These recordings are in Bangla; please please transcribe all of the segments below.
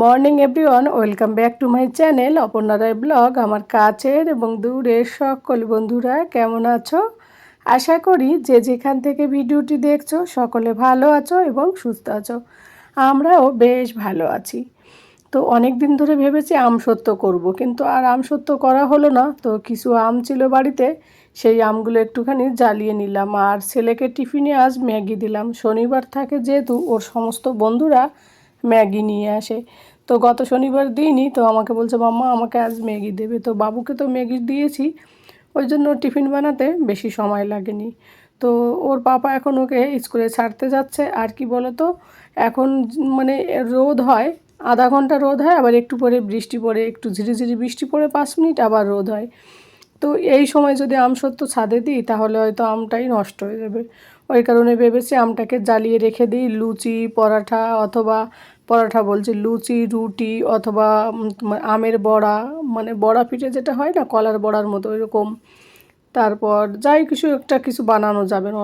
Morning everyone, welcome back to my channel Aparna Roy blog. আমার কাছের এবং দূরের সকল বন্ধুরা, কেমন আছো? আশা করি যে যেখান থেকে ভিডিওটি দেখছ, সকলে ভালো আছো এবং সুস্থ আছো। আমরাও বেশ ভালো আছি। তো অনেক দিন ধরে ভেবেছি আম সত্য করব, কিন্তু আর আম সত্য করা হলো না। তো কিছু আম ছিল বাড়িতে, সেই আমগুলো একটুখানি জ্বালিয়ে নিলাম। আর ছেলেকে টিফিনে আজ ম্যাগি দিলাম। শনিবার থাকে যেহেতু, ওর সমস্ত বন্ধুরা ম্যাগি নিয়ে আসে। তো গত শনিবার দিইনি তো আমাকে বলছে, মাম্মা, আমাকে আজ ম্যাগি দেবে। তো বাবুকে তো ম্যাগি দিয়েছি, ওই জন্য টিফিন বানাতে বেশি সময় লাগেনি। তো ওর পাপা এখন ওকে স্কুলে ছাড়তে যাচ্ছে, আর কি বলো তো এখন মানে রোদ হয়, আধা ঘণ্টা রোদ হয়, আবার একটু পরে বৃষ্টি পড়ে, একটু ঝিরিঝিরি বৃষ্টি পড়ে, পাঁচ মিনিট আবার রোদ হয়। তো এই সময় যদি আম সত্য ছাদে দিই, তাহলে হয়তো আমটাই নষ্ট হয়ে যাবে। ওই কারণে ভেবেছি আমটাকে জ্বালিয়ে রেখে দিই, লুচি, পরাঠা অথবা, পরাঠা বলছি, লুচি, রুটি অথবা আমের বড়া মানে বড়া পিঠে যেটা হয় না, কলার বড়ার মতো এরকম তারপর যাই কিছু একটা কিছু বানানো যাবে না,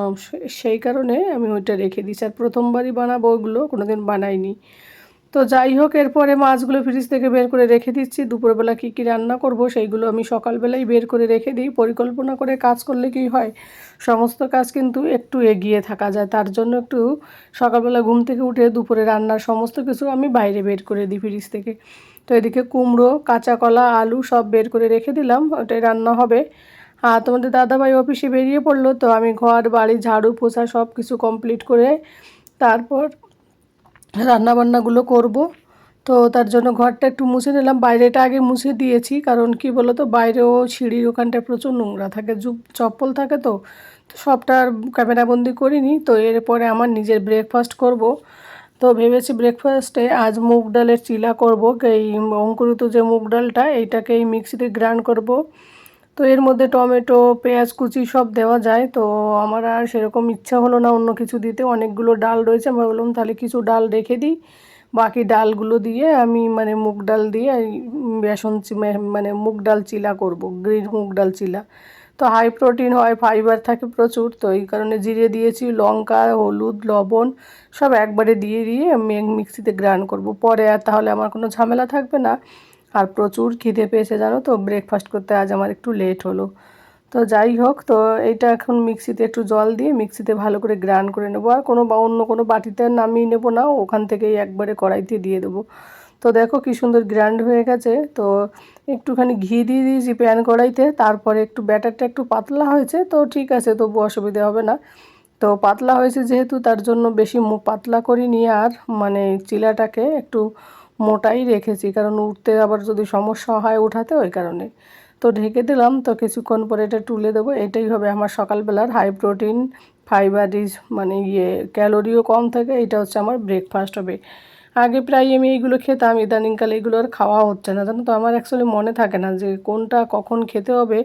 সেই কারণে আমি ওইটা রেখে দিচ্ছি আর প্রথমবারই বানাবো ওগুলো কোনো দিন বানাইনি। তো যাই হোক, এরপরে মাছগুলো ফ্রিজ থেকে বের করে রেখে দিচ্ছি। দুপুরবেলা কী কী রান্না করব সেইগুলো আমি সকালবেলাই বের করে রেখে দিই। পরিকল্পনা করে কাজ করলে কি হয়, সমস্ত কাজ কিন্তু একটু এগিয়ে থাকা যায়। তার জন্য একটু সকালবেলা ঘুম থেকে উঠে দুপুরে রান্নার সমস্ত কিছু আমি বাইরে বের করে দিই ফ্রিজ থেকে। তো এদিকে কুমড়ো কাঁচা কলা আলু সব বের করে রেখে দিলাম, ওটাই রান্না হবে। আর তোমাদের দাদাভাই অফিসে বেরিয়ে পড়ল, তো আমি ঘর, বাড়ি, ঝাড়ু, পোছা সব কিছু কমপ্লিট করে তারপর রান্নাবান্নাগুলো করব। তো তার জন্য ঘরটা একটু মুছে নিলাম। বাইরেটা আগে মুছে দিয়েছি, কারণ কি বলো তো বাইরেও সিঁড়ির ওখানটায় প্রচুর নোংরা থাকে জুপ চপ্পল থাকে তো সবটা আর ক্যামেরাবন্দি করিনি। তো এরপরে আমার নিজের ব্রেকফাস্ট করব। তো ভেবেছি ব্রেকফাস্টে আজ মুগ ডালের চিলা করব। এই অঙ্কুরিত যে মুগ ডালটা এইটাকে এই মিক্সিতে গ্রাইন্ড করব। তো এর মধ্যে টমেটো, পেঁয়াজ, কুচি সব দেওয়া যায়। তো আমার আর সেরকম ইচ্ছা হলো না অন্য কিছু দিতে। অনেকগুলো ডাল রয়েছে। আমি বললাম তাহলে কিছু ডাল রেখে দিই। বাকি ডালগুলো দিয়ে আমি মানে মুগ ডাল দিয়ে বেসন মানে মুগ ডাল চিলা করব, গ্রিন মুগ ডাল চিলা। তো হাই প্রোটিন হয় ফাইবার থাকে প্রচুর। তো এই কারণে জিরে দিয়েছি, লঙ্কা, হলুদ, লবণ সব একবারে দিয়ে দিয়ে আমি মিক্সিতে গ্রাইন্ড করব। পরে আর তাহলে আমার কোনো ঝামেলা থাকবে না। আর প্রচুর খিদে পেয়েছে, জানো তো? ব্রেকফাস্ট করতে আজ আমার একটু লেট হলো। তো যাই হোক, তো এইটা এখন মিক্সিতে একটু জল দিয়ে মিক্সিতে ভালো করে গ্রাইন্ড করে নেব। আর কোনো বা অন্য কোনো বাটিতে নামিয়ে নেব না, ওখান থেকেই একবারে কড়াইতে দিয়ে দেবো। তো দেখো কি সুন্দর গ্র্যান্ড হয়ে গেছে। তো একটুখানি ঘি দিয়ে দিয়েছি প্যান কড়াইতে, তারপরে একটু ব্যাটারটা একটু পাতলা হয়েছে, তো ঠিক আছে, তবু অসুবিধা হবে না। তো পাতলা হয়েছে যেহেতু, তার জন্য বেশি পাতলা করিনি আর মানে চিলাটাকে একটু মোটাই রেখেছি, কারণ উঠতে আবার যদি সমস্যা হয় উঠাতে ওই কারণে। তো ঢেকে দিলাম, তো কিছুক্ষণ পরে এটা তুলে দেবো। এটাই হবে আমার সকালবেলার হাই প্রোটিন ফাইবার রিচ মানে ইয়ে ক্যালোরিও কম থাকে, এটা হচ্ছে আমার ব্রেকফাস্ট হবে। আগে প্রায় আমি এইগুলো খেতাম, ইদানিংকালে এগুলো আর খাওয়া হচ্ছে না। জানো তো, আমার অ্যাকচুয়ালি মনে থাকে না যে কোনটা কখন খেতে হবে।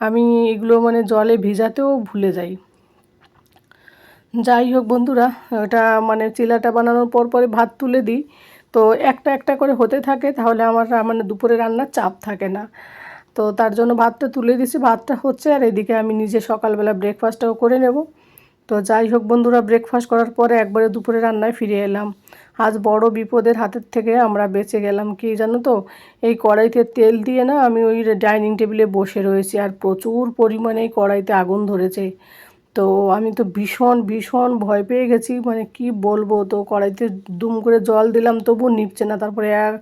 আমি এগুলো মানে জলে ভিজাতেও ভুলে যাই। যাই হোক বন্ধুরা ওটা মানে চিলাটা বানানোর পর পরে ভাত তুলে দিই। তো একটা একটা করে হতে থাকে, তাহলে আমার মানে দুপুরে রান্নার চাপ থাকে না। তো তার জন্য ভাতটা তুলে দিছি ভাতটা হচ্ছে, আর এদিকে আমি নিজে সকালবেলা ব্রেকফাস্টটাও করে নেব। তো যাই হোক বন্ধুরা ব্রেকফাস্ট করার পরে একবারে দুপুরে রান্নায় ফিরে এলাম। আজ বড় বিপদের হাতের থেকে আমরা বেঁচে গেলাম, কি জানো তো? এই কড়াইতে তেল দিয়ে না আমি ওই ডাইনিং টেবিলে বসে রয়েছি, আর প্রচুর পরিমাণে এই কড়াইতে আগুন ধরেছে। তো আমি তো ভীষণ ভীষণ ভয় পেয়ে গেছি। মানে কি বলব তো কড়াইতে দুম করে জল দিলাম তবু নিপছে না। তারপরে এক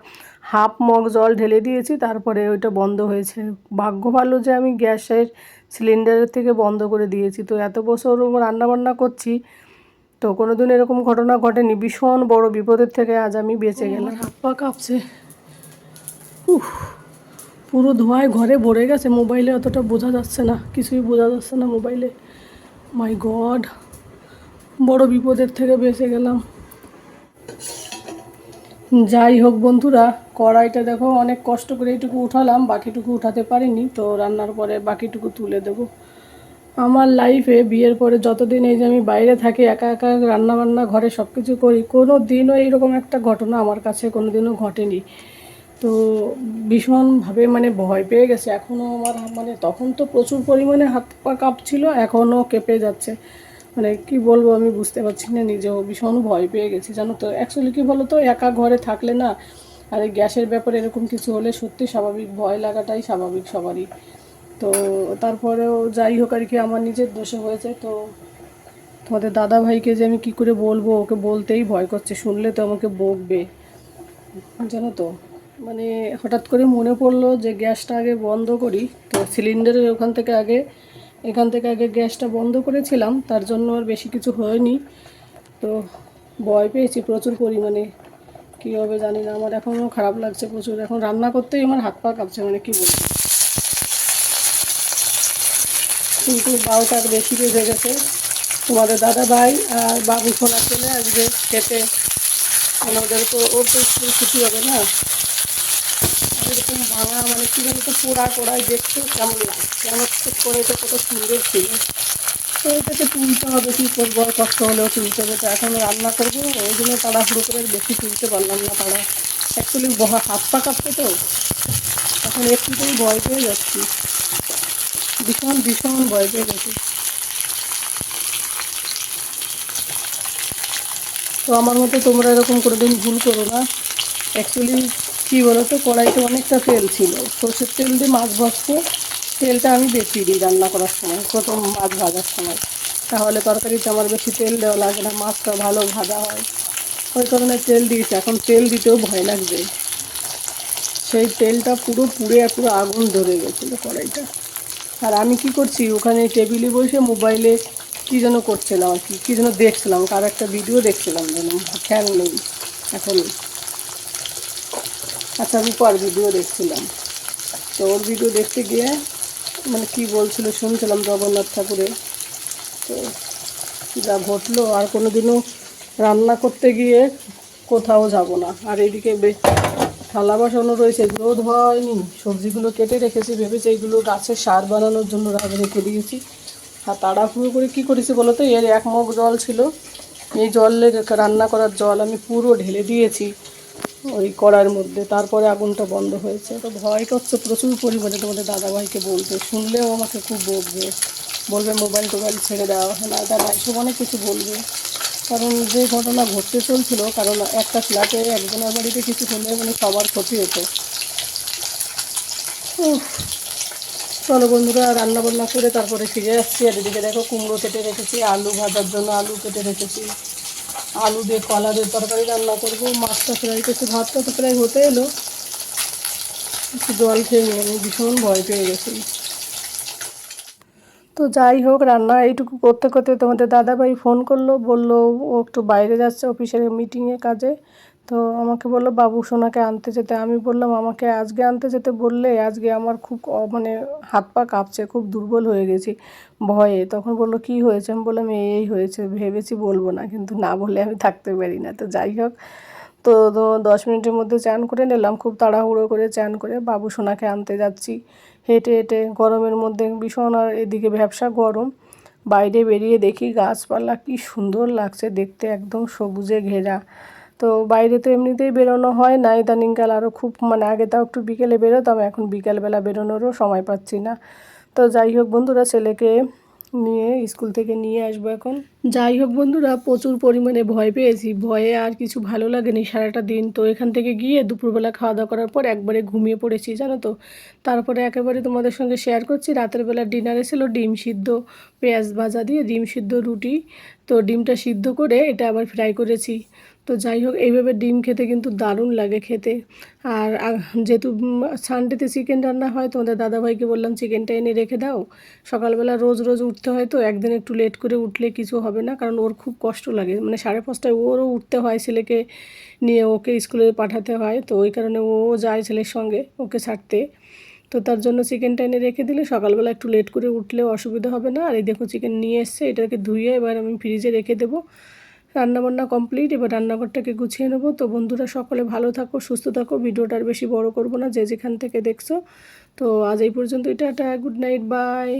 হাফ মগ জল ঢেলে দিয়েছি তারপরে ওইটা বন্ধ হয়েছে। ভাগ্য ভালো যে আমি গ্যাসের সিলিন্ডারের থেকে বন্ধ করে দিয়েছি। তো এত বছর রান্নাবান্না করছি তো কোনো দিন এরকম ঘটনা ঘটেনি। ভীষণ বড় বিপদের থেকে আজ আমি বেঁচে গেলাম। হাত পা কাঁপছে। উফ পুরো ধোঁয়ায় ঘরে ভরে গেছে। মোবাইলে অতটা বোঝা যাচ্ছে না কিছুই বোঝা যাচ্ছে না মোবাইলে। মাই গড বড় বিপদের থেকে বেঁচে গেলাম। যাই হোক বন্ধুরা, কড়াইটা দেখো, অনেক কষ্ট করে এইটুকু উঠালাম, বাকিটুকু উঠাতে পারিনি, তো রান্নার পরে বাকিটুকু তুলে দেব। আমার লাইফে বিয়ের পরে যতদিন এই যে আমি বাইরে থাকি, একা একা রান্না বান্না ঘরে সব কিছু করি, কোনো দিনও এইরকম একটা ঘটনা আমার কাছে কোনো দিনও ঘটেনি। তো ভীষণভাবে মানে ভয় পেয়ে গেছে। এখনও আমার মানে তখন তো প্রচুর পরিমাণে হাত পা কাঁপছিল এখনও কেঁপে যাচ্ছে। মানে কি বলব আমি বুঝতে পারছি না, নিজেও ভীষণ ভয় পেয়ে গেছি। জানো তো অ্যাকচুয়ালি কী বলো তো একা ঘরে থাকলে না আর এই গ্যাসের ব্যাপারে এরকম কিছু হলে সত্যি স্বাভাবিক, ভয় লাগাটাই স্বাভাবিক সবারই। তো তারপরেও যাই হোক আর কি, আমার নিজের দোষে হয়েছে। তো তোমাদের দাদা ভাইকে যে আমি কি করে বলব, ওকে বলতেই ভয় করছে, শুনলে তো আমাকে বকবে। জানো তো? মানে হঠাৎ করে মনে পড়ল যে গ্যাসটা আগে বন্ধ করি। তো সিলিন্ডারের ওখান থেকে আগে, এখান থেকে আগে গ্যাসটা বন্ধ করেছিলাম, তার জন্য আর বেশি কিছু হয়নি। তো ভয় পেয়েছি প্রচুর পরিমাণে। কী হবে জানি না, আমার এখনও খারাপ লাগছে প্রচুর। এখন রান্না করতেই আমার হাত পা কাঁপছে মানে কী বলব। কিন্তু বারোটা বেশি বেজে গেছে। তোমাদের দাদা ভাই আর বাবু ফোনা চলে আসবে খেতে। আমাদের তো ওর তো স্কুল ছুটি হবে না। ভাঙা মানে কী বলতো পোড়া কোড়াই দেখতে কেমন লাগছে আমার তো করে তো কত সুন্দর ছিল? তো এটাকে তুলতে হবে, কী করব? আর কষ্ট হলেও তুলতে হবে। তো এখন রান্না করব। ওই জন্য তারা তাড়াহুড়ো করে বেশি তুলতে পারলাম না তারা অ্যাকচুয়ালি বহা হাত পা কাঁপছে তো। এখন একটুতেই ভয় পেয়ে যাচ্ছি। ভীষণ ভীষণ ভয় পেয়ে গেছি। তো আমার মতো তোমরা এরকম করে দিন ভুল করো না। অ্যাকচুয়ালি কী বলো তো কড়াইতে অনেকটা তেল ছিল। সর্ষের তেল দিয়ে মাছ ভাজতে তেলটা আমি বেশি দিই রান্না করার সময়, প্রথম মাছ ভাজার সময়। তাহলে তরকারিতে আমার বেশি তেল দেওয়া লাগে না, মাছটা ভালো ভাজা হয়। ওই কারণে তেল দিয়েছি, এখন তেল দিতেও ভয় লাগবে। সেই তেলটা পুরো পুড়ে পুরো আগুন ধরে গেছিল কড়াইটা। আর আমি কি করছি, ওখানে টেবিলে বসে মোবাইলে কী যেন করছিলাম আর কি, কী যেন দেখছিলাম, কার একটা ভিডিও দেখছিলাম যেন খেয়াল নেই, এখন আচ্ছা আমি পর ভিডিও দেখছিলাম। তো ওর ভিডিও দেখতে গিয়ে মানে কি বলছিল শুনছিলাম জগন্নাথ ঠাকুরের তো যা ঘটলো, আর কোনো দিনও রান্না করতে গিয়ে কোথাও যাব না। আর এইদিকে বে- থালা বাসনও রয়েছে, এগুলোও হয়নি। সবজিগুলো কেটে রেখেছি, ভেবেছি এইগুলো গাছের সার বানানোর জন্য রেখে দিয়েছি। আর তাড়াহুড়ো করে কী করেছি বলো তো? এর এক মগ জল ছিল। এই জলের রান্না করার জল আমি পুরো ঢেলে দিয়েছি। ওই কড়ার মধ্যে, তারপরে আগুনটা বন্ধ হয়েছে। তো ভয় করছে, প্রচুর পরিমাণে তোমাদের দাদাভাইকে বলতে। শুনলেও আমাকে খুব বকবে। বলবে, মোবাইল টোবাইল ছেড়ে দেওয়া হয় না। দাদা এসব অনেক কিছু বলবে। কারণ যে ঘটনা ঘটতে চলছিল, কারণ একটা ফ্ল্যাটে একজনের বাড়িতে কিছু হলে মানে সবার ক্ষতি হতো। চলো বন্ধুরা রান্না বান্না করে তারপরে ফিরে আসছি। আর এদিকে দেখো কুমড়ো কেটে রেখেছি, আলু ভাজার জন্য আলু কেটে রেখেছি। আলু দিয়ে কলা দিয়ে তরকারি রান্না করব। মাছটা ফ্রাই করছি, ভাতটা তো প্রায় হতে এলো। একটু জল খেয়ে নিয়ে আমি ভীষণ ভয় পেয়ে গেছি। তো যাই হোক, রান্না এইটুকু করতে করতে তোমাদের দাদাভাই ফোন করল, বলল ও একটু বাইরে যাচ্ছে অফিসের মিটিংয়ে কাজে। তো আমাকে বলল, বাবু, সোনাকে আনতে যেতে। আমি বললাম, আমাকে আজকে আনতে যেতে বললে আজকে আমার খুব মানে হাত পা কাঁপছে, খুব দুর্বল হয়ে গেছি ভয়ে। তখন বলল, কি হয়েছে? আমি বললাম, এই হয়েছে, ভেবেছি বলব না, কিন্তু না বলে আমি থাকতে পারি না। তো যাই হোক, তো দশ মিনিটের মধ্যে চান করে নিলাম, খুব তাড়াহুড়ো করে চান করে, বাবু, সোনাকে আনতে যাচ্ছি। হেঁটে হেঁটে গরমের মধ্যে ভীষণ আর এদিকে ব্যবসা গরম, বাইরে বেরিয়ে দেখি গাছপালা কি সুন্দর লাগছে, দেখতে একদম সবুজে ঘেরা। তো বাইরে তো এমনিতেই বেরোনো হয় না। ইদানিংকাল আরও খুব মানে আগে তাও একটু বিকেলে বেরোতাম, এখন বিকেলবেলা বেরোনোরও সময় পাচ্ছি না। তো যাই হোক বন্ধুরা, ছেলেকে নিয়ে, স্কুল থেকে নিয়ে আসব এখন। যাই হোক বন্ধুরা, প্রচুর পরিমাণে ভয় পেয়েছি। ভয়ে আর কিছু ভালো লাগেনি সারাটা দিন। তো এখান থেকে গিয়ে দুপুরবেলা খাওয়া দাওয়া করার পর একবারে ঘুমিয়ে পড়েছি, জানো তো। তারপরে একেবারে তোমাদের সঙ্গে শেয়ার করছি। রাতের বেলা ডিনারে ছিল ডিম সিদ্ধ, পেঁয়াজ ভাজা দিয়ে ডিম সিদ্ধ রুটি। তো ডিমটা সিদ্ধ করে এটা আবার ফ্রাই করেছি। তো যাই হোক, এইভাবে ডিম খেতে কিন্তু দারুণ লাগে খেতে। আর যেহেতু সানডেতে চিকেন রান্না হয়, তোমাদের দাদাভাইকে বললাম চিকেনটা এনে রেখে দাও। সকালবেলা রোজ রোজ উঠতে হয় তো, একদিন একটু লেট করে উঠলে কিছু হবে না, কারণ ওর খুব কষ্ট লাগে। মানে সাড়ে পাঁচটায় ওরও উঠতে হয়, ছেলেকে নিয়ে ওকে স্কুলে পাঠাতে হয়, তো ওই কারণে ও যায় ছেলের সঙ্গে ওকে ছাড়তে। তো তার জন্য চিকেনটা এনে রেখে দিলে, সকালবেলা একটু লেট করে উঠলেও অসুবিধা হবে না। আর এই দেখো চিকেন নিয়ে এসছে, এটাকে ধুয়ে এবার আমি ফ্রিজে রেখে দেবো। রান্নাবান্না কমপ্লিট, এবার রান্নাঘরটাকে গুছিয়ে নেব। তো বন্ধুরা, সকলে ভালো থাকো, সুস্থ থাকো, ভিডিওটা আর বেশি বড় করব না, যে যেখান থেকে দেখছ। তো আজ এই পর্যন্ত এটা গুড নাইট, বাই।